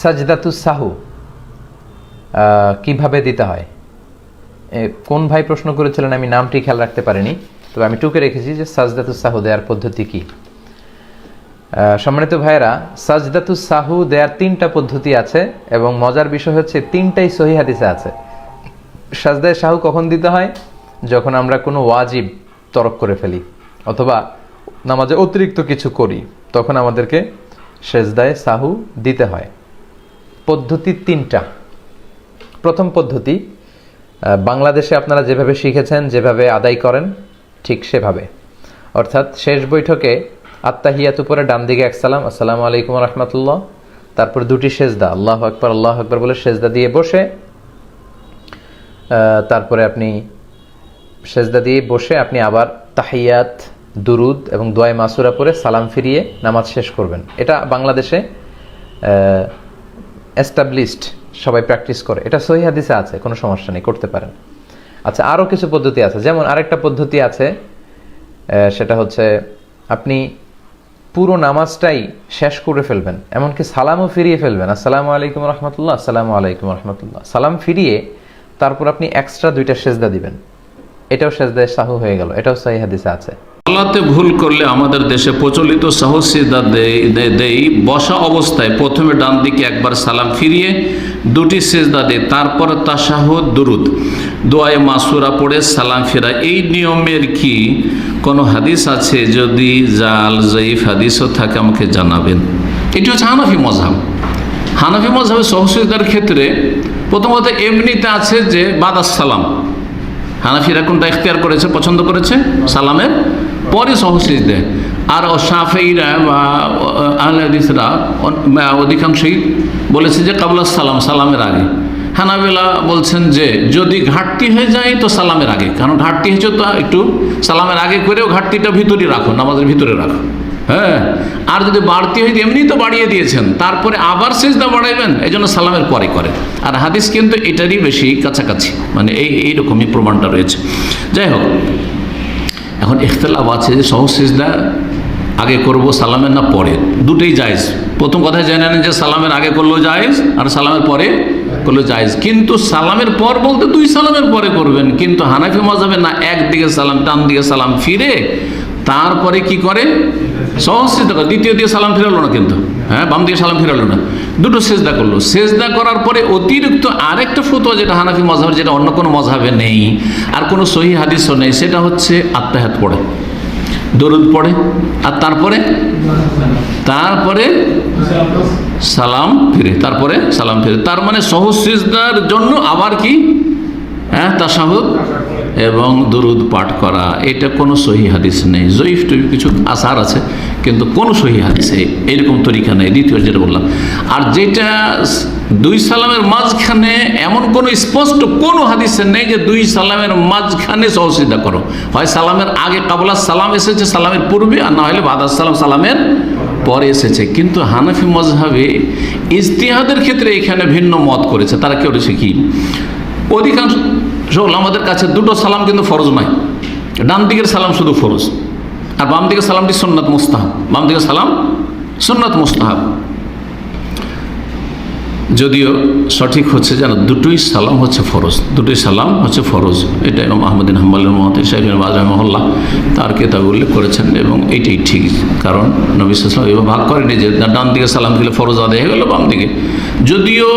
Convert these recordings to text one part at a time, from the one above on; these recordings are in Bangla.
সাজদাতুস সাহু কীভাবে দিতে হয়? কোন ভাই প্রশ্ন করেছিলেন আমি নামটি খেয়াল রাখতে পারিনি, তবে আমি টুকে রেখেছি যে সাজদাতুস সাহু দেওয়ার পদ্ধতি কি। সম্মানিত ভাইয়েরা সাজদাতুস সাহু দেওয়ার তিনটা পদ্ধতি আছে এবং মজার বিষয় হচ্ছে তিনটাই সহি হাদিসে আছে। সাজদায় সাহু কখন দিতে হয়? যখন আমরা কোনো ওয়াজিব তরক করে ফেলি, অথবা নামাজে অতিরিক্ত কিছু করি, তখন আমাদেরকে সেজদায় সাহু দিতে হয়। পদ্ধতি তিনটা। প্রথম পদ্ধতি বাংলাদেশে আপনারা যেভাবে শিখেছেন, যেভাবে আদায় করেন, ঠিক সেভাবে। অর্থাৎ শেষ বৈঠকে আত্মাহিয়াত উপরে ডান দিকে এক সালাম, আসসালামু আলাইকুম রহমতুল্লাহ। তারপর দুটি সেজদা, আল্লাহ আকবর আল্লাহ আকবর বলে সেজদা দিয়ে বসে তারপরে আপনি সেজদা দিয়ে বসে আপনি আবার তাহিয়াত, দুরুদ এবং দোয়াই মাসুরা পরে সালাম ফিরিয়ে নামাজ শেষ করবেন। এটা বাংলাদেশে এস্টাবলিশড সবাই প্র্যাকটিস করে। এটা সহি হাদিসে আছে, কোনো সমস্যা নেই, করতে পারেন। আচ্ছা আরও কিছু পদ্ধতি আছে। যেমন আরেকটা পদ্ধতি আছে সেটা হচ্ছে আপনি পুরো নামাজটাই শেষ করে ফেলবেন। এমনকি সালামও ফিরিয়ে ফেলবেন। আসসালামু আলাইকুম রহমতুল্লাহ, আসসালামু আলাইকুম রহমতুল্লাহ। সালাম ফিরিয়ে তারপর আপনি এক্সট্রা দুইটা সেজদা দিবেন। এটাও সেজদায় সাহু হয়ে গেল। এটাও সহি হাদিসে আছে। আল্লাহতে ভুল করলে আমাদের দেশে প্রচলিত সাহসিদা দেই বসা অবস্থায় প্রথমে ডান দিকে একবার সালাম ফিরিয়ে দুটি সেজদা দেয়, তারপরে তাসাহুদ দুরুদ। দোয়ায় মাসুরা পড়ে সালাম ফেরা এই নিয়মের কি কোনো হাদিস আছে? যদি জাল, জয়ীফ হাদিসও থাকে, আমাকে জানাবেন। এটি হচ্ছে হানাফি মজাব হানাফি মজাবের সহসিদার ক্ষেত্রে প্রথমত এমনিতে আছে যে বাদাস সালাম। হানাফিরা কোনটা এখতিয়ার করেছে, পছন্দ করেছে? সালামের পরে সহসিজ দেয়। আর সাফেইরা বা আহলাদিসরা অধিকাংশই বলেছে যে কাবুল সালাম, সালামের আগে। হানাবেলা বলছেন যে, যদি ঘাটতি হয়ে যায় তো সালামের আগে। কারণ ঘাটতি হয়েছে তো একটু সালামের আগে করেও ঘাটতিটা ভিতরে রাখো, নামাজের ভিতরে রাখো। হ্যাঁ? আর যদি বাড়তি হয়ে এমনি তো বাড়িয়ে দিয়েছেন। তারপরে আবার সেজদা বাড়াইবেন এই জন্য সালামের পরে করে। আর হাদিস কিন্তু এটারই বেশি কাছাকাছি। মানে এই, এইরকমই প্রমাণটা রয়েছে। যাই হোক এখন ইখতলাফ আছে, যে সহজ সেজদা আগে করব, সালামের না পরে। দুটোই জায়েজ। প্রথম কথা জেনে নেন যে সালামের আগে করলেও জায়েজ আর সালামের পরে করলেও জায়েজ। কিন্তু সালামের পর বলতে দুই সালামের পরে করবেন। কিন্তু হানাফি মজাবে না, একদিকে সালাম টান দিকে সালাম ফিরে তারপরে কি করে? সহজ সেজদা করে। দ্বিতীয় দিয়ে সালাম ফিরালো না কিন্তু। হ্যাঁ বাম দিয়ে সালাম ফিরালো না। দুটো সেজদা করল। সেজদা করার পরে অতিরিক্ত আরেকটা ফতোয়া যেটা হানাফি মজাব যেটা অন্য কোনো মজাবে নেই, আর কোনো সহি হাদিসও নেই, সেটা হচ্ছে আত্মাহাত পড়ে, দরুদ পড়ে, আর তারপরে? তারপরে সালাম ফিরে, তারপরে সালাম ফিরে। তার মানে সহজ সিজদার জন্য আবার কি? হ্যাঁ তাসাহুদ এবং দুরুদ পাঠ করা, এটা কোনো সহি হাদিস নেই। জয়ীফ টইফ কিছু আসার আছে, কিন্তু কোনো সহি হাদিসে এইরকম তরিকা নেই, দ্বিতীয় যেটা বললাম। আর যেটা দুই সালামের মাঝখানে এমন কোনো স্পষ্ট কোনো হাদিসে নেই যে দুই সালামের মাঝখানে সহসিদা করো। হয় সালামের আগে কাবলা সালাম এসেছে সালামের পূর্বে, আর না হলে বাদাস সালাম সালামের পরে এসেছে। কিন্তু হানাফি মজহাবে ইজতিহাদের ক্ষেত্রে এখানে ভিন্ন মত করেছে। তারা কেউ করেছে কি? অধিকাংশ আমাদের কাছে দুটো সালাম কিন্তু ফরজ নয়। ডান দিকের সালাম শুধু ফরজ, আর বাম দিকের সালামটি সোননাথ মুস্তাহাব। বাম দিকের সালাম সোননাথ মুস্তাহাব। যদিও সঠিক হচ্ছে যেন দুটোই সালাম হচ্ছে ফরজ, দুটোই সালাম হচ্ছে ফরজ। এটা এবং আহমদিন হাম্বালের মহতে সাহেবের বাজার মহল্লা তার কেতাব উল্লেখ করেছেন এবং এটাই ঠিক, কারণ নবী সালাম এবার ভাগ করেনি যে ডান দিকে সালাম দিলে ফরজ আদায় হয়ে গেল, বাম দিকে। যদিও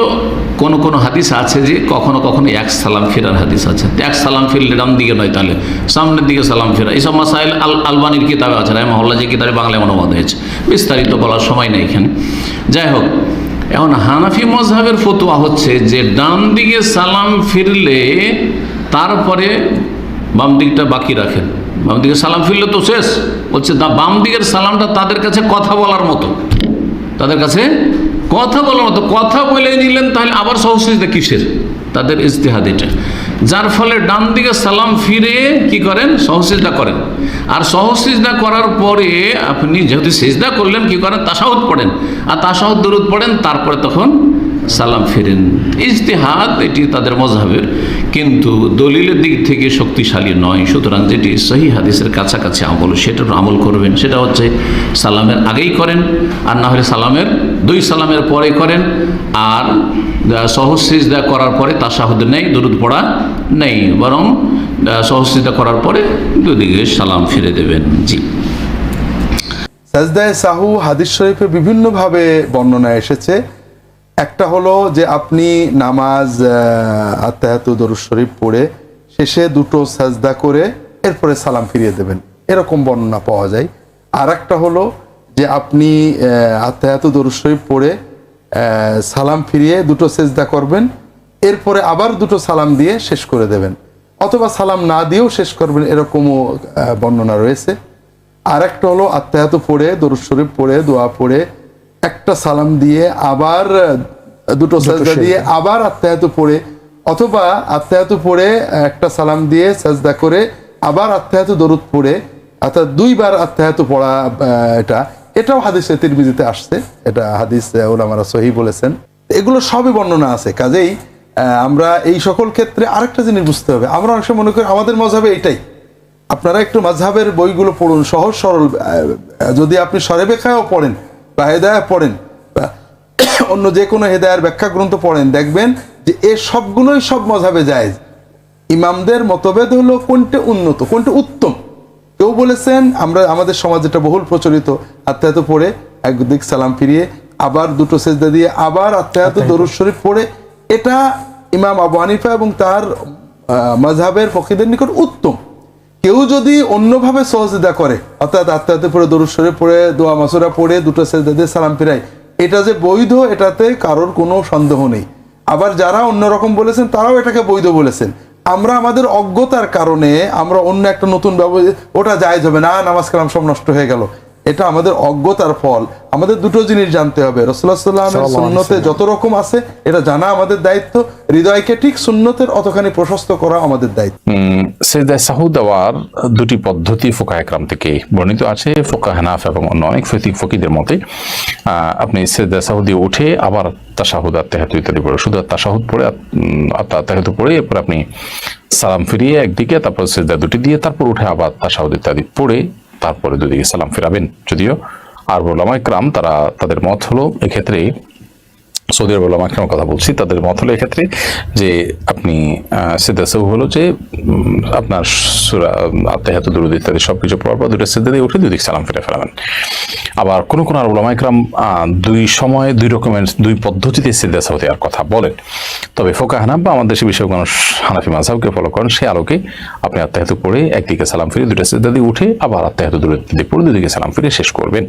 কোনো কোনো হাদিস আছে যে কখনো কখনো এক সালাম ফেরার হাদিস আছে। এক সালাম ফিরলে ডান দিকে নয় তাহলে, সামনের দিকে সালাম ফেরা। এইসব মাসাইল আল আলবানির কিতাবে আছে রায় মহল্লা যে কিতাবে বাংলায় অনুবাদ হয়েছে। বিস্তারিত বলার সময় নেই এখানে। যাই হোক এখন হানাফি মজহাবের ফতোয়া হচ্ছে যে ডান দিকে সালাম ফিরলে তারপরে বাম দিকটা বাকি রাখেন। বাম দিকে সালাম ফিরলে তো শেষ। বলছে বাম দিকের সালামটা তাদের কাছে কথা বলার মতো। তাদের কাছে কথা বলার মতো। কথা বলে নিলেন তাহলে আবার সহসিজদা কিসের? তাদের ইজতেহাদ এটা। যার ফলে ডান দিকে সালাম ফিরে কি করেন? সহসিজদা করেন। আর সহসিজদা করার পরে আপনি যেহেতু সিজদা করলেন, কি করেন? তাসাউদ পড়েন। আর তাসাউদ দরুদ পড়েন, তারপরে তখন সালাম ফিরেন। ইজতেহাদ এটি তাদের মজাবের কিন্তু দলিলের দিক থেকে শক্তিশালী নয়। সুতরাং যেটি সহি হাদিসের কাছাকাছি আমল, সেটার আমল করবেন। সেটা হচ্ছে সালামের আগেই করেন, আর না হলে সালামের দুই সালামের পরে করেন, আর সহজ সিজদা করার পরে তাসাহুদ নেই, দুরুদ পড়া নেই, বরং সহজ সিজদা করার পরে দুদিকে সালাম ফিরে দেবেন। জি। সাজদায় সাহু হাদিস শরীফে বিভিন্নভাবে বর্ণনা এসেছে। একটা হলো যে আপনি নামাজ আত্মাহাতু দরুদ শরীফ পড়ে শেষে দুটো সাজদা করে এরপরে সালাম ফিরিয়ে দেবেন। এরকম বর্ণনা পাওয়া যায়। আর একটা হলো যে আপনি আত্মাহাতু দরুদ শরীফ পড়ে সালাম ফিরিয়ে দুটো সেজদা করবেন এরপরে আবার দুটো সালাম দিয়ে শেষ করে দেবেন। অথবা সালাম না দিয়েও শেষ করবেন এরকমও বর্ণনা রয়েছে। আর একটা হলো আত্মায়াত পড়ে দরুদ শরীফ পড়ে দোয়া পড়ে একটা সালাম দিয়ে আবার দুটো সাজদা দিয়ে আবার আত্মায়াত পড়ে অথবা আত্মায়াত পড়ে একটা সালাম দিয়ে সাজদা করে আবার আত্মায়াত দরুদ পড়ে অর্থাৎ দুইবার আত্মায়াত পড়া আহ, এটা। এটাও হাদিসে তিরমিজিতে আসছে। এটা হাদিস ওলামারা সহি বলেছেন। এগুলো সবই বর্ণনা আছে। কাজেই আমরা এই সকল ক্ষেত্রে আরেকটা জিনিস বুঝতে হবে। আমরা অনেক মনে করি আমাদের মজাবে এটাই। আপনারা একটু মাঝহাবের বইগুলো পড়ুন, সহজ, সরল যদি আপনি সরে বেখায়ও পড়েন বা হেদায়া পড়েন বা অন্য যে কোনো হেদায়ার ব্যাখ্যা গ্রন্থ পড়েন, দেখবেন যে এ সবগুলোই সব মজাবে যায় ইমামদের মতভেদ হলো কোনটা উন্নত, কোনটা উত্তম। কেউ বলেছেন আমরা আমাদের সমাজ যেটা বহুল প্রচলিত আত্মায়ত পড়ে একদিক সালাম ফিরিয়ে আবার দুটো সেজদা দিয়ে আবার আত্মায়ত দরুদ শরীফ পড়ে এটা ইমাম আবু হানিফা এবং তার মজাবের পক্ষীদের নিকট উত্তম। কেউ যদি অন্যভাবে সহজিদা করে অর্থাৎ আত্মাতে পড়ে দরুদ শরীফ পড়ে দোয়া মাসুরা পড়ে দুটো সেজদা দিয়ে সালাম ফিরায় এটা যে বৈধ এটাতে কারোর কোনো সন্দেহ নেই। আবার যারা অন্যরকম বলেছেন তারাও এটাকে বৈধ বলেছেন। আমরা আমাদের অজ্ঞতার কারণে আমরা অন্য একটা নতুন ব্যবস্থা ওটা যায় যাবে না, নামাজ কালাম সব নষ্ট হয়ে গেল। এটা আমাদের অজ্ঞতার ফল। আমাদের দুটো জিনিস জানতে হবে। রসুল্লাহ সাল্লামের সুন্নতে যত রকম আছে এটা জানা আমাদের দায়িত্ব। হৃদয়কে ঠিক সুন্নতের অতখানি প্রশস্ত করা আমাদের দায়িত্ব। সেজদায় সাহু দেওয়ার দুটি পদ্ধতি ফোকা একরাম থেকে বর্ণিত আছে। ফোকা হানাফ এবং অন্য অনেক ফিক ফকিদের মতে আহ, আপনি সেজদায় সাহু দিয়ে উঠে আবার তাসাহুদ আত্মাহাতু ইত্যাদি পড়ে। শুধু তাসাহুদ পড়ে আত্মাহাতু পড়ে এরপর আপনি সালাম ফিরিয়ে একদিকে তারপর সেজদা দুটি দিয়ে তারপর উঠে আবার তাসাহুদ ইত্যাদি পড়ে। তারপরে দুদিকে সালাম ফেরাবেন। যদিও আর বলামা ইকরাম তারা তাদের মত হলো এক্ষেত্রে সৌদি আরব ওলামা একরামের কথা বলছি, তাদের মত হলো এক্ষেত্রে যে আপনি সিদ্ধাসেও হলো যে আপনার সুরা আত্মাহাত দুরুদ ইত্যাদি সব কিছু পড়ার পর দুটো সিদ্ধা দিয়ে উঠে দুই দিক সালাম ফিরে ফেলাবেন। আবার কোন কোন আর ওলামা একরাম দুই সময়ে দুই রকমের, দুই পদ্ধতিতে সিদ্ধাসাহ দেওয়ার কথা বলেন। তবে ফোকা হানাব বা আমাদের দেশে বিষয় মানুষ হানাফি মাঝাবকে ফলো করেন, সে আলোকে আপনি আত্মাহাত পড়ে একদিকে সালাম ফিরে দুটো সিদ্ধা দিয়ে উঠে আবার আত্মাহাত দূরে পড়ে দুদিকে সালাম ফিরে শেষ করবেন।